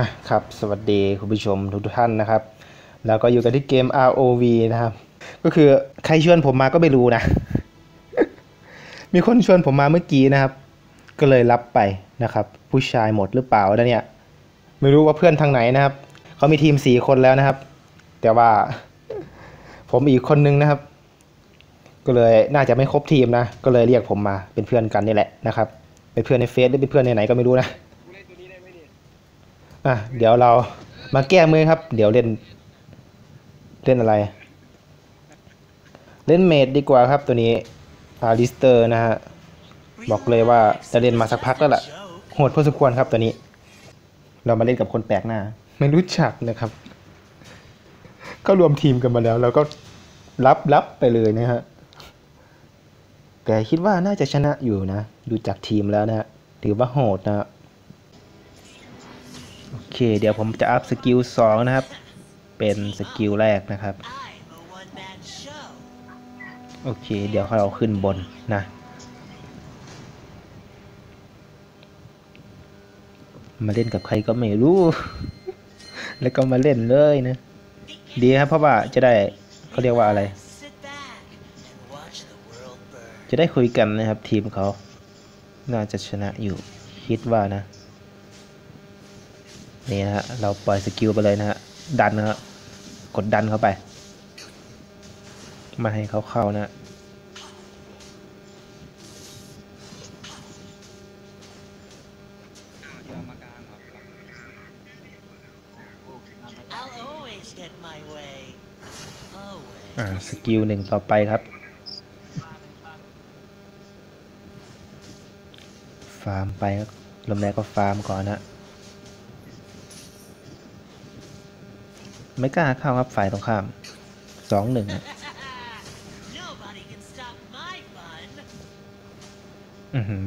อะครับสวัสดีคุณผู้ชมทุกท่านนะครับ แล้วก็อยู่กันที่เกม ROV นะครับ ก็คือใครชวนผมมาก็ไม่รู้นะ มีคนชวนผมมาเมื่อกี้นะครับ ก็เลยรับไปนะครับ ผู้ชายหมดหรือเปล่าแล้วเนี่ย ไม่รู้ว่าเพื่อนทางไหนนะครับ เขามีทีมสี่คนแล้วนะครับ แต่ว่า ผมอีกคนนึงนะครับ ก็เลยน่าจะไม่ครบทีมนะ ก็เลยเรียกผมมาเป็นเพื่อนกันนี่แหละนะครับ เป็นเพื่อนในเฟซหรือเป็นเพื่อนในไหนก็ไม่รู้นะ อะเดี๋ยวเรามาแก้มือครับ เดี๋ยวเล่น เล่นอะไร เล่นเมดดีกว่าครับตัวนี้อาริสเตอร์นะฮะ บอกเลยว่าจะเล่นมาสักพักแล้วล่ะโหดพอสมควรครับตัวนี้ เรามาเล่นกับคนแปลกหน้า ไม่รู้จักนะครับ ก็รวมทีมกันมาแล้ว แล้วก็รับรับไปเลยนะฮะแต่คิดว่าน่าจะชนะอยู่นะ ดูจากทีมแล้วนะฮะถือว่าโหดนะ โอเค เดี๋ยวผมจะอัพสกิลสองนะครับ เป็นสกิลแรกนะครับ โอเค เดี๋ยวเราขึ้นบนนะมาเล่นกับใครก็ไม่รู้ แล้วก็มาเล่นเลยนะ ดีครับเพราะว่าจะได้เขาเรียกว่าอะไร จะได้คุยกันนะครับทีมเขา น่าจะชนะอยู่คิดว่านะ นี่นะฮะเราปล่อยสกิลไปเลยนะฮะดันนะฮะกดดันเข้าไปไมาให้เขาเข้านะสกิลหนึ่งต่อไปครับฟาร์มไปครับลมแรกก็ฟาร์มก่อนนะ ไม่กล้าเข้าครับฝ่ายตรงข้ามสองหนึ่ง Nobody can stop my fun. อือหือ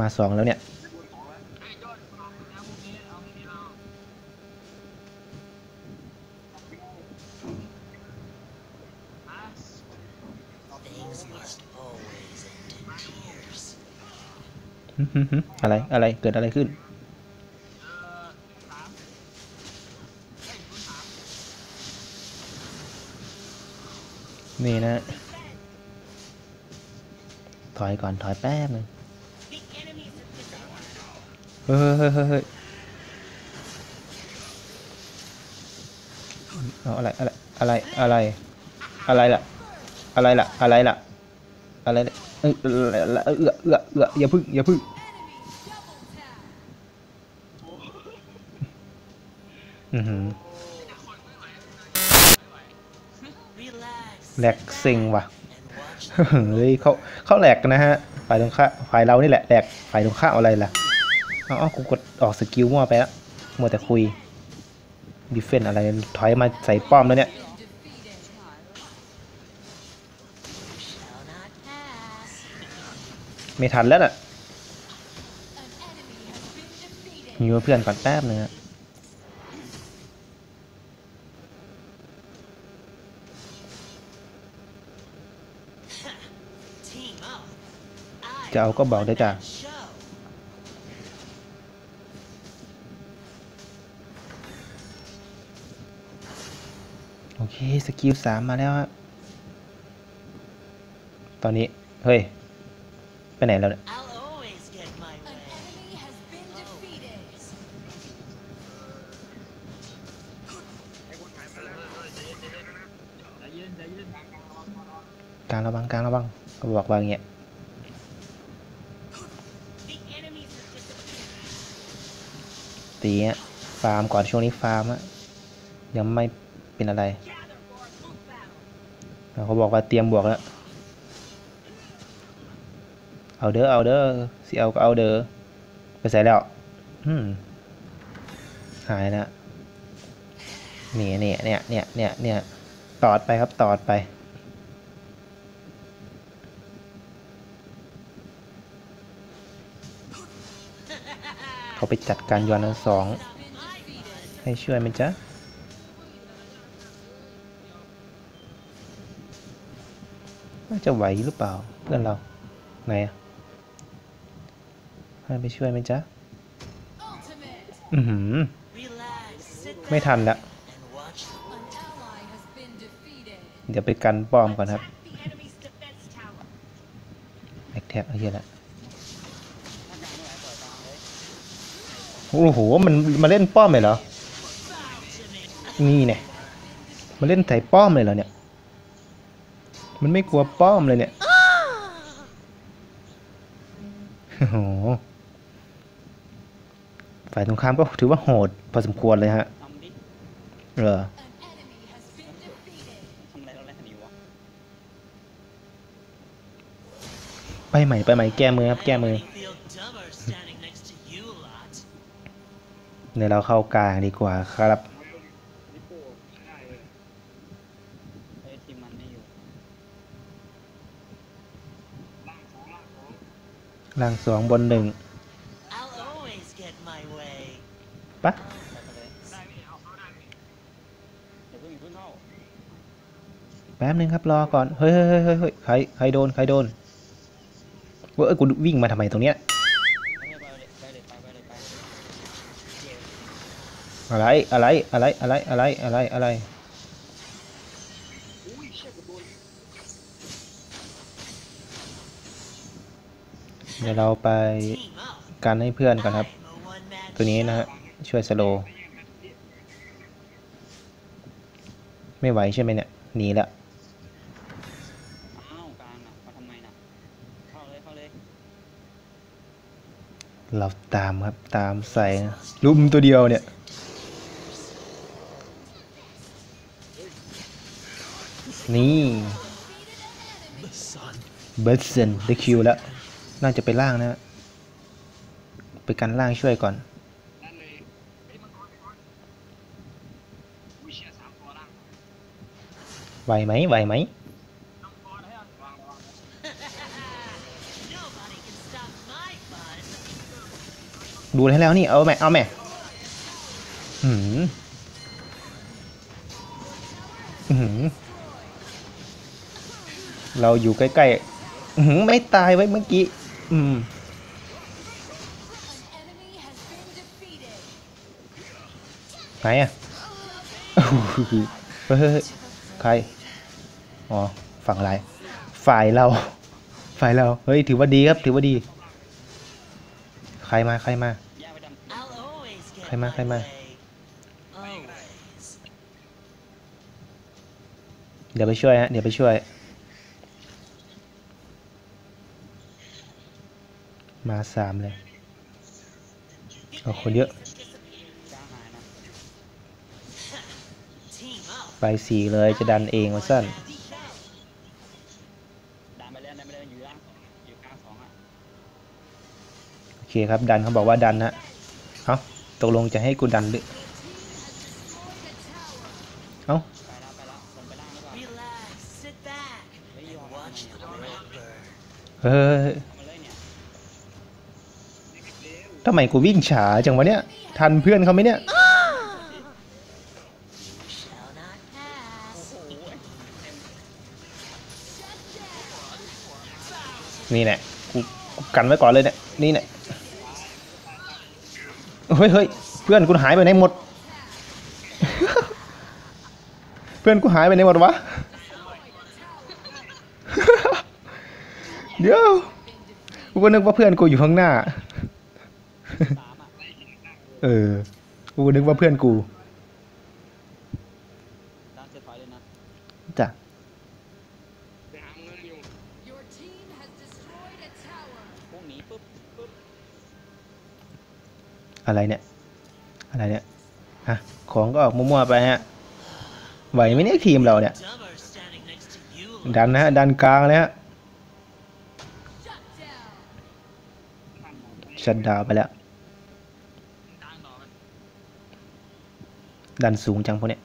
มาสองแล้วเนี่ย Things must always end in tears. หึหึหึอะไร อะไร เกิดอะไรขึ้น นี่นะ ถอยก่อนถอยแป๊บนึงเฮ้ยเฮ้ยเฮ้ยเฮ้ยเอาอะไรอะไรอะไรอะไรอะไรล่ะอะไรล่ะอะไรล่ะอะไรเอออเออเอื้อเอื้อเอื้ออย่าพึ่งอย่าพึ่งอือหือ แหลกซิงว่ะเฮ้ยเขาเขาแหลกนะฮะฝ่ายตรงข้าฝ่ายเรานี่แหละแหลกฝ่ายตรงข้าอะไรล่ะเอาเอกูกดออกสกิลมั่วไปแล้วมัวแต่คุยดิเฟนอะไรถอยมาใส่ป้อมแล้วเนี่ยไม่ทันแล้วน่ะมีเพื่อนก่อนแป๊บนึงฮะ จะเอาก็บอกได้จ้ะ Show. โอเค สกิลสามมาแล้วฮะตอนนี้ เฮ้ย ไปไหนแล้วเนี่ย I'll always get my way. enemy has been defeated. กลางระวังกลางระวังเขาบอกว่าอย่างเงี้ย ตีฟาร์มก่อนช่วงนี้ฟาร์มอะยังไม่เป็นอะไรเขาบอกว่าเตรียมบวกแล้ว เอาเด้อเอาเด้อสิเอาก็เอาเด้อไปใส่แล้วหายนะนี่เนี่ยเนี่ยเนี่ยเนี่ยเนี่ยตอดไปครับตอดไป เขาไปจัดการยอนทั้งสอง ให้ช่วยไหมจ๊ะน่าจะไหวหรือเปล่าเพื่อนเรา ไหนอะให้ไปช่วยไหมจ๊ะ อือหือ ไม่ทันละ เดี๋ยวไปกันป้อมก่อนครับแอคแท็กไอ้เหี้ยละ ถ้ากลางไม่ไหวปล่อยกลางเลย โอ้โห มันมาเล่นป้อมเลยเหรอ Bow to me. นี่เนี่ยมาเล่นใส่ป้อมเลยเหรอเนี่ย มันไม่กลัวป้อมเลยเนี่ยโอ้โหฝ่ายตรงข้ามก็ถือว่าโหดพอสมควรเลยฮะทำดิเออ An enemy has been defeated. ทำอะไรเราแรกนี้วะไปใหม่ไปใหม่แก้มือครับแก้มือ เดี๋ยวเราเข้ากลางดีกว่าครับล่างสองบนหนึ่งปะแป๊บนึงครับรอก่อน เฮ้ยเฮ้ยเฮ้ยเฮ้ยใคร ใครโดน ใครโดนเว้ยเอ้ยกูวิ่งมาทำไมตรงเนี้ย ไปเลยไปเลยไปเลยไปเลยไป อะไรอะไรอะไรอะไรอะไรอะไรอะไรเดี๋ยวเราไป Team up. กันให้เพื่อนก่อนครับ I'm a one-man ตัวนี้นะฮะ show. ช่วยสโลว์ไม่ไหวใช่ไหมเนี่ยหนีละอ้าวกลางอะมาทำไมน่ะเข้าเลยเข้าเลยเราตามครับตามใส่นะลุมตัวเดียวเนี่ย นี่เบิร์ดเซนได้คิวแล้ว น่าจะไปล่างนะฮะไปกันล่างช่วยก่อน ไหวไหมไหวไหมดูให้แล้วนี่เอาแม่เอาแม่หืมหือ เราอยู่ใกล้ๆหือไม่ตายไว้เมื่อกี้ อืมไหนอะเฮ้ยใคร อ๋อ ฝั่งอะไร ฝ่ายเรา ฝ่ายเรา เฮ้ย ถือว่าดีครับ ถือว่าดี ใครมา ใครมาแยกไปดำ I'll always get Khai ma, my khai ma. way. Always. เดี๋ยวไปช่วยฮะ เดี๋ยวไปช่วย มาสามเลยเอาคนเยอะ ไปสี่เลยจะดันเองมาสั้นโอเคครับดันเขาบอกว่าดันฮะเอาตกลงจะให้กูดันหรือเอาเฮ้ย and ยอม watch the world burn. เฮ้ย ทำมาเลยเนี่ยทำไมกูวิ่งช้าจังวะเนี่ย ทันเพื่อนเขาไหมเนี่ย นี่แหละกูกันไว้ก่อนเลยเนี่ย นี่แหละเฮ้ยเฮ้ยเพื่อนกูหายไปไหนหมด เพื่อนกูหายไปไหนหมดวะ เดี๋ยว กูก็นึกว่าเพื่อนกูอยู่ข้างหน้า เออ กูก็นึกว่าเพื่อนกูดันเสร็จถอยเลยนะจ้ะ Your team has destroyed a tower. พวกหนีปุ๊บปุ๊บอะไรเนี่ย อะไรเนี่ย ฮะ ของก็ออกมั่วๆไปฮะ ไหวไหมเนี่ยทีมเราเนี่ย Dumber standing next to you. lot. ดันนะฮะ ดันกลางเลยฮะ Shut down. ชัดดาวน์ไปแล้ว ดันสูงจังพวกเนี้ย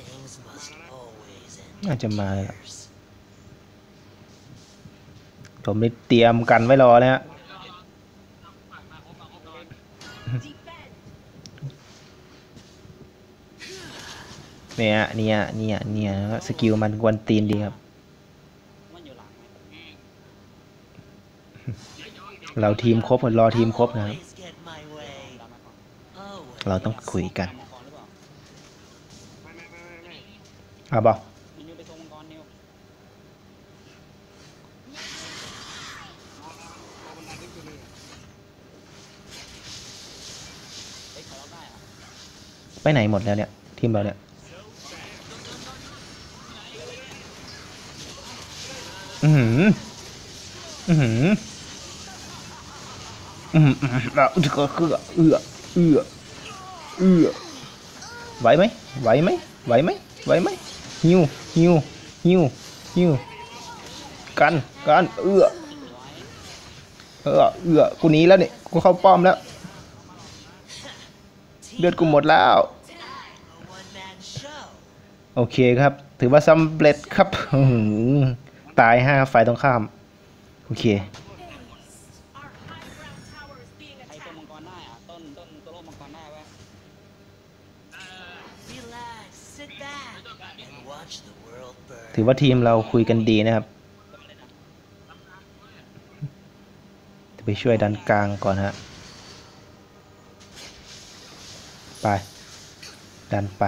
Things must always end. น่าจะมาเลยล่ะ First. ผมได้เตรียมกันไว้รอแล้วฮะเนี่ยเนี่ยเนี่ยเนี่ยสกิลมันกวนตีนดีครับมันอยู่หลังไงเราทีมครบรอทีมครบนะครับ เราต้องคุยกันอาะบอกไปไหนหมดแล้วเนี่ย ทีมเราเนี่ยอือหืออือหืออือหืออือหือเอือเอือเอือ เอือไหวไหมไหวไหมไหวไหมไหวไหมหิวหิวหิวหิวกันกันเอือเออเอือกูหนีแล้วเนี่ยกูเข้าป้อมแล้วเลือดกูหมดแล้ว โอเคครับ ถือว่าสำเร็จครับตายห้าฝ่ายตรงข้าม โอเค ใครทรงมังกรได้อะต้นต้นตัวโลกมังกรได้ปะ Relax, sit back, and watch the world burn. ถือว่าทีมเราคุยกันดีนะครับ จะไปช่วยดันกลางก่อนฮะ ไป ดันไป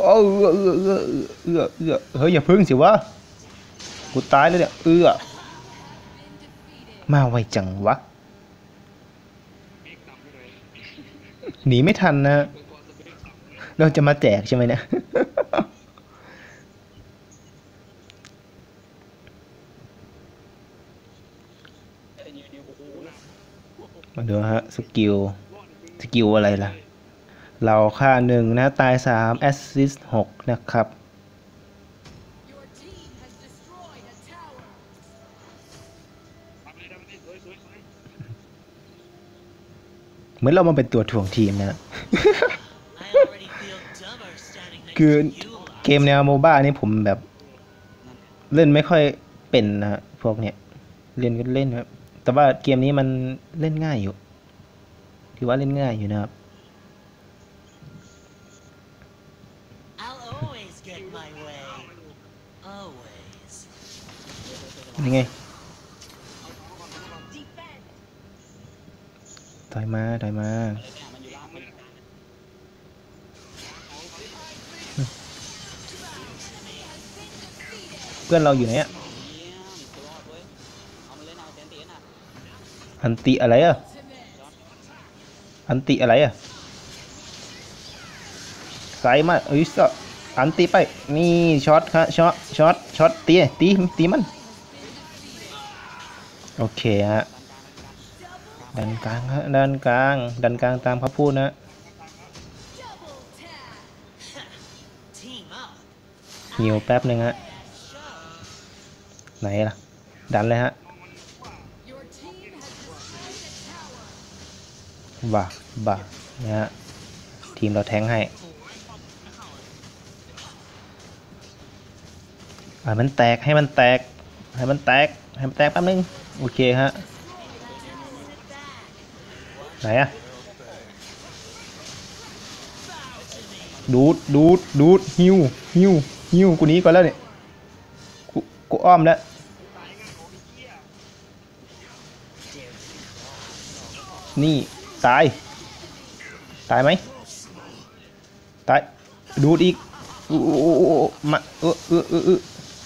โอ้เออเออเออเออเออเฮ้ยอย่าพึ่งสิวะ กูตายแล้วเนี่ย เออ มาไวจังวะเมฆต่ำไปเลยหนีไม่ทันนะมังกรสเปกต่ำเลยเราจะมาแจกใช่ไหมเนี่ยเอ้ยนิวนิวโอ้โหมาดูฮะ สกิล สกิลอะไรล่ะ เราค่าหนึ่งนะ ตายสามแอสซิสหกนะครับ เลยทำเลยสวยสวยสวยเหมือนเรามาเป็นตัวถ่วงทีมนะ I already feel dumber standing next คือ to you. เกมแนวโมบ้านี่ผมแบบ เล่นไม่ค่อยเป็นนะฮะพวกเนี้ยเล่นก็เล่นครับ แต่ว่าเกมนี้มันเล่นง่ายอยู่ถือว่าเล่นง่ายอยู่นะครับ I'll always get my way. Always. ยังไง ถอยมาถอยมาเพื่อนเราอยู่ไหนอะอันติอะไรอะอันติอะไรอะสายมาเอ้ยสอันติไป นี่ช็อตฮะช็อตช็อตช็อตตีตีตีมัน โอเคฮะ ดันกลางฮะดันกลาง ดันกลางตามเขาพูดนะ Double tap. Team up. หิวแป๊บหนึ่งฮะ ไหนล่ะ ดันเลยฮะบ่าบ่านะฮะ ทีมเราแทงให้อ่ามันแตกให้มันแตก ให้มันแตก ให้มันแตกแป๊บนึง โอเคฮะ ไหนอะดูดดูดดูดฮิวฮิวฮิวกูนี้ก่อนแล้วเนี่ยกูกูอ้อมแล้วนี่ตาย ตายไหมตายดูดอีกโอ้มาเออเออเออเออ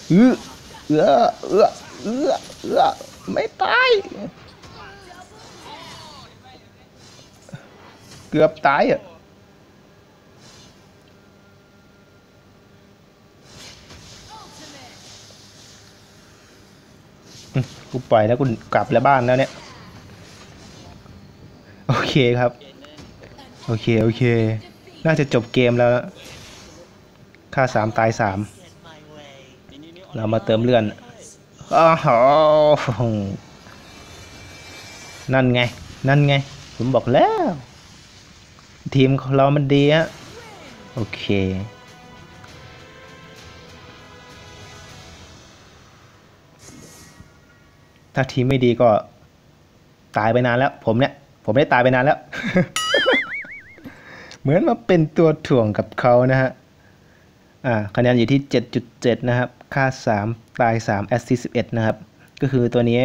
เออเออเออไม่ตาย เกือบตายอะกูปล่อยแล้วกูกลับแล้วบ้านแล้วเนี่ย โอเคครับ โอเค โอเค น่าจะจบเกมแล้วค่าสามตายสามเรามาเติมเลื่อนอ้าวโหนั่นไง นั่นไง ผมบอกแล้ว ทีมของเรามันดีฮะโอเค ถ้าทีมไม่ดีก็ ตายไปนานแล้ว ผมเนี่ย ผมได้ตายไปนานแล้ว เหมือนมาเป็นตัวถ่วงกับเขานะฮะ อ่าคะแนนอยู่ที่ 7.7 นะครับ ค่า 3 ตาย 3 แอสซิส11 นะครับ ก็คือตัวนี้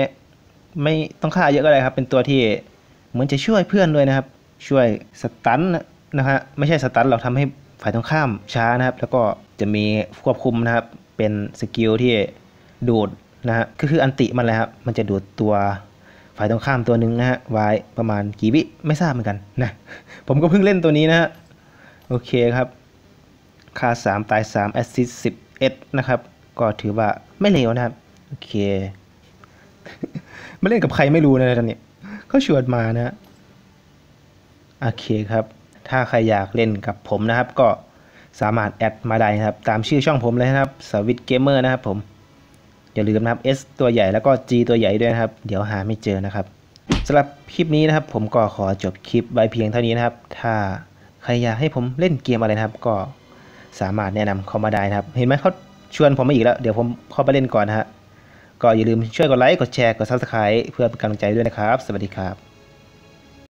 ไม่ต้องค่าเยอะก็ได้ครับ เป็นตัวที่เหมือนจะช่วยเพื่อนด้วยนะครับ ช่วยสตันนะฮะไม่ใช่สตันหรอกทำให้ฝ่ายตรงข้ามช้านะครับ แล้วก็จะมีควบคุมนะครับ เป็นสกิลที่ดูดนะฮะก็คืออันติมันเลยครับ มันจะดูดตัวฝ่ายตรงข้ามตัวหนึ่งนะฮะไว้ประมาณกี่วิไม่ทราบเหมือนกันนะ ผมก็เพิ่งเล่นตัวนี้นะฮะโอเคครับค่า 3 ตาย 3 แอสซิส11นะครับ ก็ถือว่าไม่เลวนะครับ โอเค ไม่เล่นกับใครไม่รู้นะตอนนี้เขาชวนมานะฮะ โอเคครับ ถ้าใครอยากเล่นกับผมนะครับ ก็สามารถแอดมาได้นะครับ ตามชื่อช่องผมเลยนะครับสวิตเกมเมอร์นะครับผม อย่าลืมนะครับ S ตัวใหญ่แล้วก็ G ตัวใหญ่ด้วยนะครับ เดี๋ยวหาไม่เจอนะครับสำหรับคลิปนี้นะครับ ผมก็ขอจบคลิปไว้เพียงเท่านี้นะครับ ถ้าใครอยากให้ผมเล่นเกมอะไรนะครับ ก็สามารถแนะนำเข้ามาได้นะครับ เห็นไหมเขาชวนผมมาอีกแล้ว เดี๋ยวผมเข้าไปเล่นก่อนนะฮะก็อย่าลืมช่วยกดไลค์ กดแชร์ กด Subscribe เพื่อเป็นกำลังใจด้วยนะครับ สวัสดีครับ